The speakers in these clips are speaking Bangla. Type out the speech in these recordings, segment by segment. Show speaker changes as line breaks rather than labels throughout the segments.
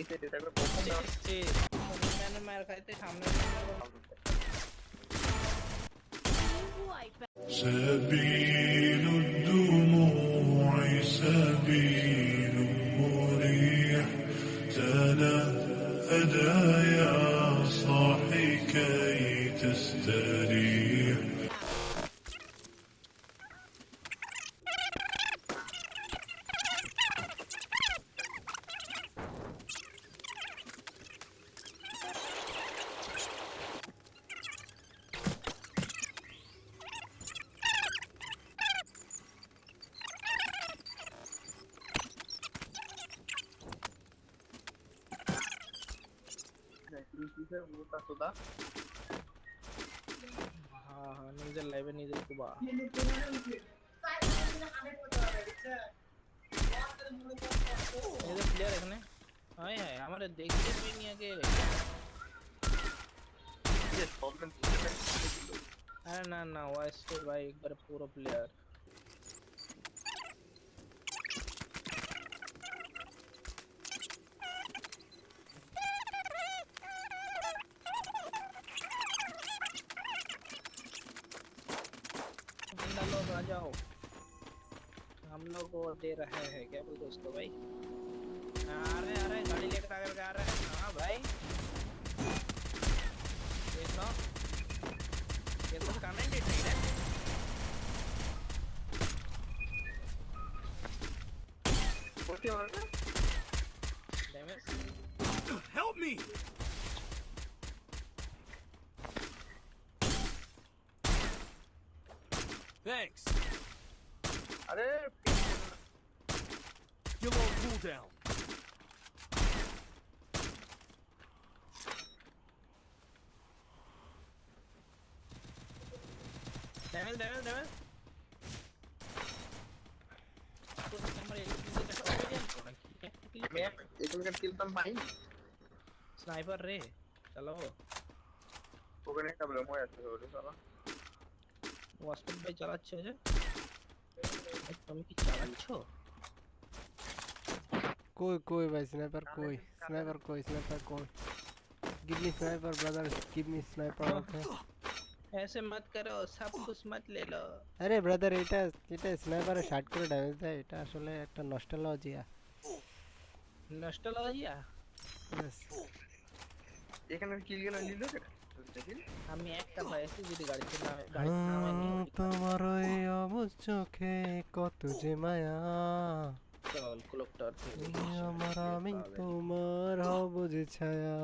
এসছি ম্যানে মার খাইতে সামনে
سبيل الدموع سبيل مريح تنهدى يا
হ্যাঁ হ্যাঁ নিজের লাইভে নিজের কুবা এদের প্লেয়ার এখানে হাই হাই আমার দেখতে পাইনি আগে আরে না না ওয়াইস্টে ভাই একবারে পুরো প্লেয়ার को दे रहे हैं क्या बोलते उसको भाई हाँ, आ रहे आ रहे गाड़ी लेकर आकर के आ रहे हैं हाँ भाई देख लो ये तो कमेंट ही ठीक है damage
Help me! Thanks. cooldown. Devil, devil,
devil. मैं एकदम
कर किल तम भाई
स्नाइपर रे चलो
वो करने का ब्लम हो ऐसे
हो रे साला वास्तव में चला अच्छे हो जा तुम की चला अच्छो
कोई कोई भाई स्नाइपर कोई स्नाइपर कोई स्नाइपर कोई give me sniper brother give me sniper okay
ऐसे मत करो सब कुछ मत ले लो
আরে ব্রাদার এটা এটা স্নাইপারে শার্ট করে ড্যামেজ দেয় এটা আসলে একটা নস্টালজিয়া
নস্টালজিয়া
এখানে কিল গেল নিল দেখি
আমি একটা পাইছি যদি গাড়িতে নামে গাড়িতে নামে নিয়ে
তোমার ওই অবুজ চোখে কত যে মায়া আমার আমি তোমার হব যে ছায়া।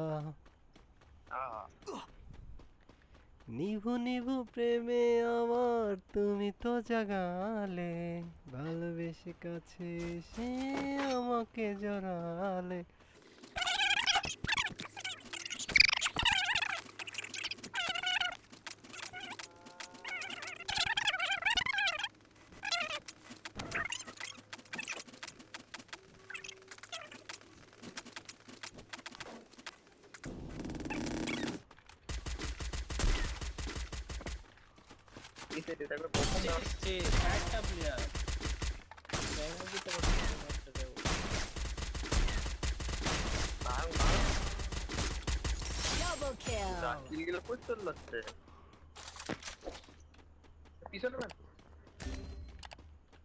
নিভু নিভু প্রেমে আমার তুমি তো জাগালে। ভালোবেসে কাছে সে আমাকে জড়ালে।
দিতে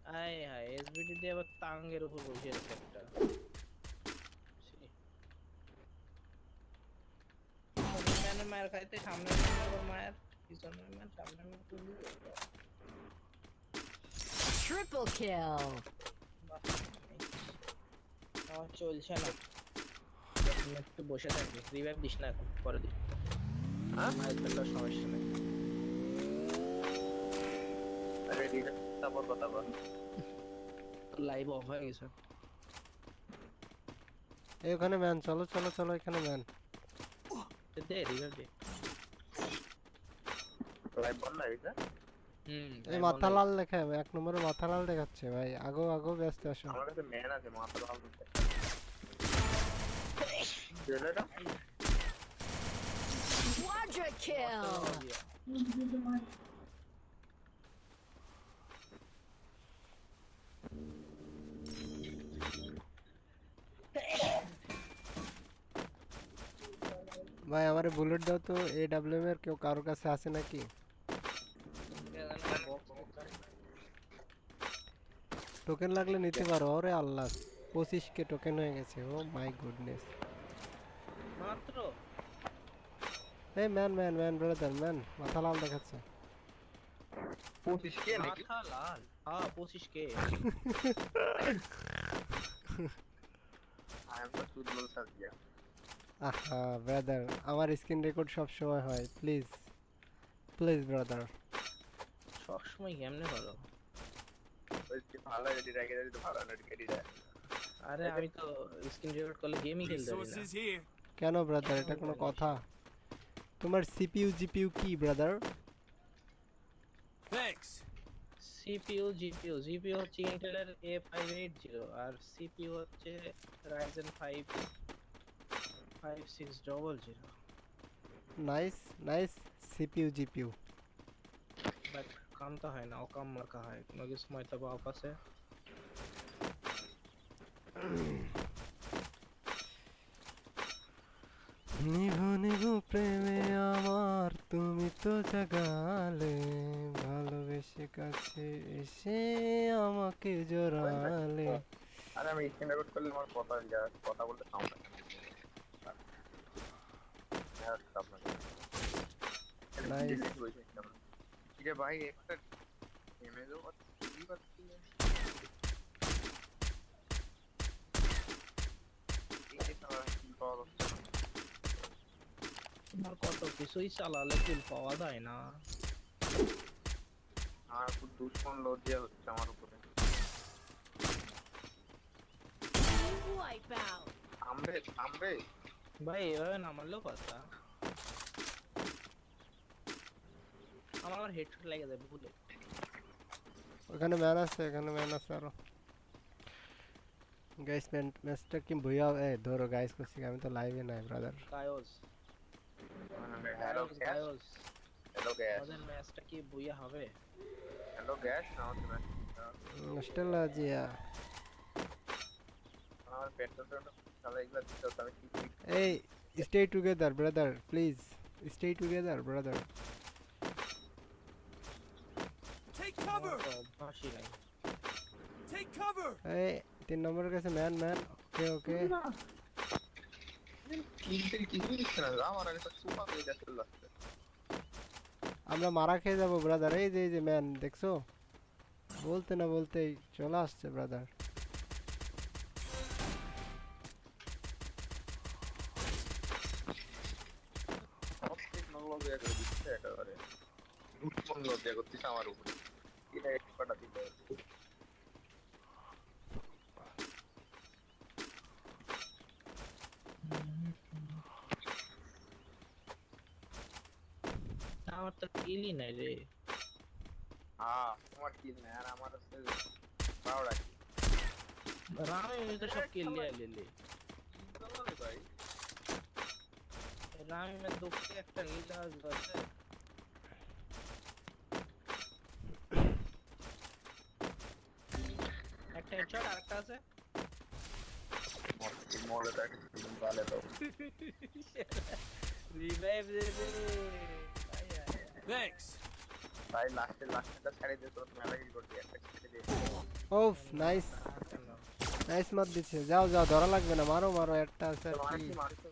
হায় এসবিডি দিয়ে আবার তাঙ্গের উপর বসে আছে একটা মায়ের খাইতে সামনে মায়ের
Triple kill.
আমার চলছে না একটু বসে থাকি রিভাইভ দিস না এখন পরে দিস
হ্যাঁ?
সমস্যা নেই
আরে তারপর কথা বল
লাইভ অফ হয়ে গেছে
এই ওখানে ম্যান চলো চলো চলো এখানে ম্যান
দে রিভাইভ দে
লাইভ বল না এটা
এই মাথা লাল লেখা এক নম্বরে মাথা লাল দেখাচ্ছে ভাই আগো আগো ব্যস্ত আসো
আমার কাছে ম্যান আছে মাথা লাল ছেলেটা
Quadra kill.
ভাই আমারে বুলেট দাও তো এ ডাব্লিউএম এর কেউ কারোর কাছে আছে নাকি? টোকেন লাগলে নিতে পারো। ওরে আল্লাহ পঁচিশ কে টোকেন হয়ে গেছে ও মাই গুডনেস
মাত্র?
এই man man man brother man মাথা লাল দেখাচ্ছে।
পঁচিশ কে নাকি?
মাথা লাল। হ্যাঁ পঁচিশ কে
আই এম তো ফুটবল সার্জিয়া
আহা ব্রাদার আমার স্ক্রিন রেকর্ড সব সময় হয় প্লিজ প্লিজ ব্রাদার সব
সবসময় কেমনে বলো
ওই যে ভালো রেডি রাখে দিলে তো ভালো রেডি কেটে যায়
আরে আমি তো স্ক্রিন রেকর্ড করলে গেমই খেলতে পারি না
Resources here.
কেন ব্রাদার এটা কোনো কথা তোমার সিপিইউ জিপিইউ কি brother
Thanks.
CPU GPU GPU হচ্ছে ইন্টেলের এ ফাইভ এইট জিরো আর সিপিইউ হচ্ছে Ryzen five five six double zero
nice nice CPU GPU
but কামটা হয় না অকাম মার্কা হয়। কোনো কিছু ময়তা বাপ আছে?
নিভু নিভু প্রেমে আমার তুমি তো জাগালে। ভালোবেসে কাছে এসে আমাকে জড়ালে।
আরে আমি স্ক্রিন রেকর্ড করলে আমার কথা কথা বলতে সাউন্ড আসে হ্যাঁ আপনার
Nice.
ঠিক আছে ভাই একটা নেমে যাও আর কি পাচ্ছি না। এই যে শালা কি পাওয়া যাচ্ছে না।
তোমার কত কিছুই চালালে কিল পাওয়া যায় না
আমার খুব দুশ্মন লজ্জা হচ্ছে আমার উপরে
Wipeout.
থামবে থামবে
ভাই এভাবে না মারলেও কথা আমার হেডশট লেগে যায় ভুলে
ওখানে ম্যান আছে এখানে ম্যান আছে আরো গাইস ম্যান ম্যাচটা কি ভুইয়া এ ধরো গাইস করছি আমি তো লাইভে নাই brother
guys
hello
guys
guys
guys
hello guys
আমাদের ম্যাচটা কি বুইয়া হবে
হ্যালো গ্যাস না হচ্ছে না
স্টেলা জিয়া
আমার পেট্রোল টেট্রোল শালা এগুলো দিতে হতো আমি কি করি
এই
stay
together
brother please stay
together brother
এই তিন নম্বরের কাছে ম্যান ম্যান ওকে ওকে
কিনতে কিছুই দিচ্ছে না আমার আগে সব সুপার যাচ্ছে লাগছে
আমরা মারা খেয়ে যাব ব্রাদার এই যে এই যে ম্যান দেখছ? বলতে না বলতেই চলে আসছে ব্রাদার
অস্থির লজ্জা for nothing there. हाँ किल ही
नहीं रे हाँ व्हाट किल
नहीं यार हमारा तो से प्राउड है। राम ने
तो सब किल लिया ले ले चलो
भाई।
राम में दो के एक टंगी का बस। है হেডশট আরেকটা আছে।
দেখ
রিভাইভ দে দে.
তাই লাস্টে লাস্টেটা তোর মেলা কি করবি একটা ছেড়ে
ওফ নাইস? নাইস মার দিচ্ছে। যাও যাও ধরা লাগবে না মারো মারো একটা আছে আর কি।
মারছি।